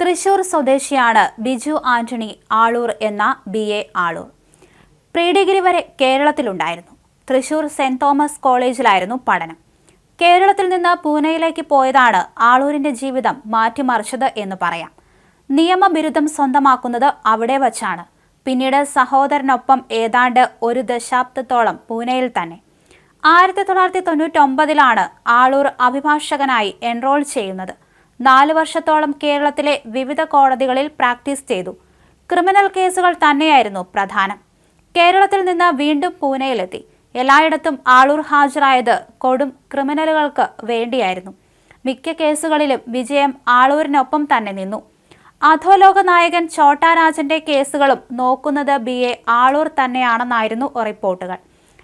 തൃശൂർ സ്വദേശിയാണ് ബിജു ആന്റണി ആളൂർ എന്ന B A Aloor. Pre degree വരെ കേരളത്തിലുണ്ടായിരുന്നു. തൃശൂർ സെന്റ് തോമസ് കോളേജിലായിരുന്നു പഠനം. കേരളത്തിൽ നിന്ന് പൂനെയിലേക്ക് പോയതാണ് ആളൂരിന്റെ ജീവിതം മാറ്റിമറിച്ചത് എന്ന് പറയാം. നിയമബിരുദം സ്വന്തമാക്കുന്നത് അവിടെ വച്ചാണ്. പിന്നീട് സഹോദരനൊപ്പം ഏതാണ്ട് ഒരു ദശാബ്ദത്തോളം പൂനെയിൽ തന്നെ. ആയിരത്തി തൊള്ളായിരത്തി തൊണ്ണൂറ്റി ഒമ്പതിലാണ് ആളൂർ അഭിഭാഷകനായി എൻറോൾ ചെയ്യുന്നത്. നാല് വർഷത്തോളം കേരളത്തിലെ വിവിധ കോടതികളിൽ പ്രാക്ടീസ് ചെയ്തു. ക്രിമിനൽ കേസുകൾ തന്നെയായിരുന്നു പ്രധാനം. കേരളത്തിൽ നിന്ന് വീണ്ടും പൂനെയിലെത്തി. എല്ലായിടത്തും ആളൂർ ഹാജരായത് കൊടും ക്രിമിനലുകൾക്ക് വേണ്ടിയായിരുന്നു. മിക്ക കേസുകളിലും വിജയം ആളൂരിനൊപ്പം തന്നെ നിന്നു. അധോലോക നായകൻ ചോട്ടാരാജന്റെ കേസുകളും നോക്കുന്നത് ബി. എ. ആളൂർ തന്നെയാണെന്നായിരുന്നു റിപ്പോർട്ടുകൾ.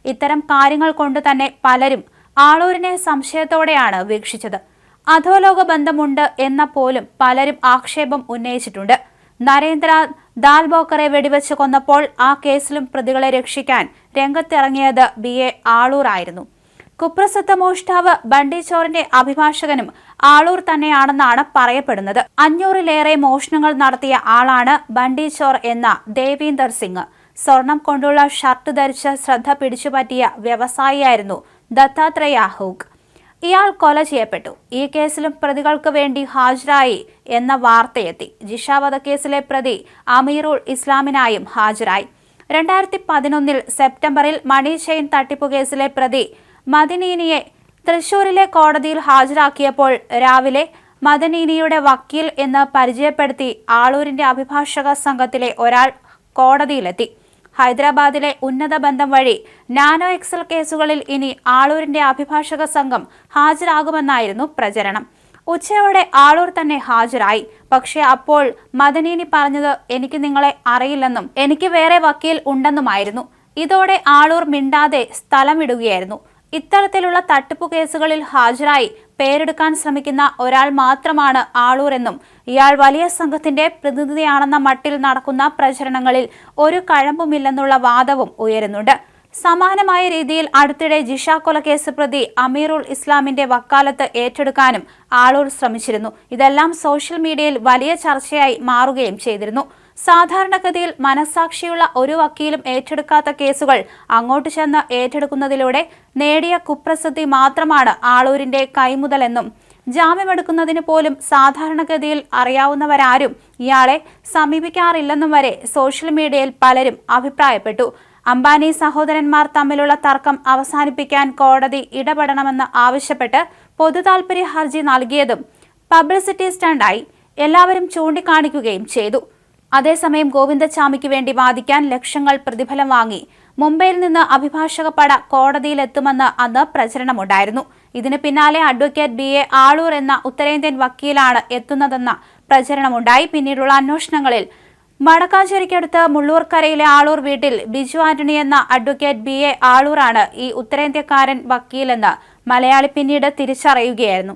ഇത്തരം കാര്യങ്ങൾ കൊണ്ട് തന്നെ പലരും ആളൂരിനെ സംശയത്തോടെയാണ് വീക്ഷിച്ചത്. അധോലോക ബന്ധമുണ്ട് എന്ന പോലും പലരും ആക്ഷേപം ഉന്നയിച്ചിട്ടുണ്ട്. നരേന്ദ്ര ദാൽബോക്കറെ വെടിവെച്ച് കൊന്നപ്പോൾ ആ കേസിലും പ്രതികളെ രക്ഷിക്കാൻ രംഗത്തിറങ്ങിയത് ബി. എ. ആളൂറായിരുന്നു കുപ്രസിദ്ധ മോഷ്ടാവ് ബണ്ടിച്ചോറിന്റെ അഭിഭാഷകനും ആളൂർ തന്നെയാണെന്നാണ് പറയപ്പെടുന്നത്. അഞ്ഞൂറിലേറെ മോഷണങ്ങൾ നടത്തിയ ആളാണ് ബണ്ടിച്ചോർ എന്ന ദേവീന്ദർ സിംഗ്. സ്വർണം കൊണ്ടുള്ള ഷർട്ട് ധരിച്ച് ശ്രദ്ധ പിടിച്ചുപറ്റിയ വ്യവസായിയായിരുന്നു ദത്താത്രേയ ഹൂക്ക് ഇയാൾ കൊല ചെയ്യപ്പെട്ടു. ഈ കേസിലും പ്രതികൾക്ക് വേണ്ടി ഹാജരായി എന്ന വാർത്തയെത്തി. ജിഷ വധക്കേസിലെ പ്രതി അമീറുൾ ഇസ്ലാമിനായും ഹാജരായി. രണ്ടായിരത്തി പതിനൊന്നിൽ സെപ്റ്റംബറിൽ മണി ചെയിൻ തട്ടിപ്പു കേസിലെ പ്രതി മദിനീനിയെ തൃശൂരിലെ കോടതിയിൽ ഹാജരാക്കിയപ്പോൾ രാവിലെ മദനീനിയുടെ വക്കീൽ എന്ന് പരിചയപ്പെടുത്തി ആളൂരിന്റെ അഭിഭാഷക സംഘത്തിലെ ഒരാൾ കോടതിയിലെത്തി. ഹൈദരാബാദിലെ ഉന്നത ബന്ധം വഴി നാനോ എക്സൽ കേസുകളിൽ ഇനി ആളൂരിന്റെ അഭിഭാഷക സംഘം ഹാജരാകുമെന്നായിരുന്നു പ്രചരണം. ഉച്ചയോടെ ആളൂർ തന്നെ ഹാജരായി. പക്ഷേ അപ്പോൾ മദനീനി പറഞ്ഞത് എനിക്ക് നിങ്ങളെ അറിയില്ലെന്നും എനിക്ക് വേറെ വക്കീൽ ഉണ്ടെന്നുമായിരുന്നു. ഇതോടെ ആളൂർ മിണ്ടാതെ സ്ഥലം ഇടുകയായിരുന്നു ഇത്തരത്തിലുള്ള തട്ടിപ്പു കേസുകളിൽ ഹാജരായി പേരെടുക്കാൻ ശ്രമിക്കുന്ന ഒരാൾ മാത്രമാണ് ആളൂർ എന്നും ഇയാൾ വലിയ സംഘത്തിന്റെ പ്രതിനിധിയാണെന്ന മട്ടിൽ നടക്കുന്ന പ്രചരണങ്ങളിൽ ഒരു കഴമ്പുമില്ലെന്നുള്ള വാദവും ഉയരുന്നുണ്ട്. സമാനമായ രീതിയിൽ അടുത്തിടെ ജിഷ കൊലക്കേസ് പ്രതി അമീറുൽ ഇസ്ലാമിന്റെ വക്കാലത്ത് ഏറ്റെടുക്കാനും ആളൂർ ശ്രമിച്ചിരുന്നു. ഇതെല്ലാം സോഷ്യൽ മീഡിയയിൽ വലിയ ചർച്ചയായി മാറുകയും ചെയ്തിരുന്നു. സാധാരണഗതിയിൽ മനസാക്ഷിയുള്ള ഒരു വക്കീലും ഏറ്റെടുക്കാത്ത കേസുകൾ അങ്ങോട്ട് ചെന്ന് ഏറ്റെടുക്കുന്നതിലൂടെ നേടിയ കുപ്രസിദ്ധി മാത്രമാണ് ആളൂരിന്റെ കൈമുതലെന്നും ജാമ്യമെടുക്കുന്നതിന് പോലും സാധാരണഗതിയിൽ അറിയാവുന്നവരാരും ഇയാളെ സമീപിക്കാറില്ലെന്നും വരെ സോഷ്യൽ മീഡിയയിൽ പലരും അഭിപ്രായപ്പെട്ടു. അംബാനി സഹോദരന്മാർ തമ്മിലുള്ള തർക്കം അവസാനിപ്പിക്കാൻ കോടതി ഇടപെടണമെന്ന് ആവശ്യപ്പെട്ട് പൊതുതാൽപര്യ ഹർജി നൽകിയതും പബ്ലിസിറ്റി സ്റ്റണ്ടായി. എല്ലാവരും ചൂണ്ടിക്കാണിക്കുകയും ചെയ്തു. അതേസമയം ഗോവിന്ദച്ചാമിക്ക് വേണ്ടി വാദിക്കാൻ ലക്ഷങ്ങൾ പ്രതിഫലം വാങ്ങി. മുംബൈയിൽ നിന്ന് അഭിഭാഷക പട കോടതിയിലെത്തുമെന്ന് അന്ന് പ്രചരണമുണ്ടായിരുന്നു. ഇതിന് പിന്നാലെ അഡ്വക്കേറ്റ് ബി എ ആളൂർ എന്ന ഉത്തരേന്ത്യൻ വക്കീലാണ് എത്തുന്നതെന്ന പ്രചരണമുണ്ടായി. പിന്നീടുള്ള അന്വേഷണങ്ങളിൽ വടക്കാഞ്ചേരിക്കടുത്ത് മുള്ളൂർക്കരയിലെ ആളൂർ വീട്ടിൽ ബിജു ആന്റണി എന്ന അഡ്വക്കേറ്റ് ബി എ ആളൂറാണ് ഈ ഉത്തരേന്ത്യക്കാരൻ വക്കീലെന്ന് മലയാളി പിന്നീട് തിരിച്ചറിയുകയായിരുന്നു.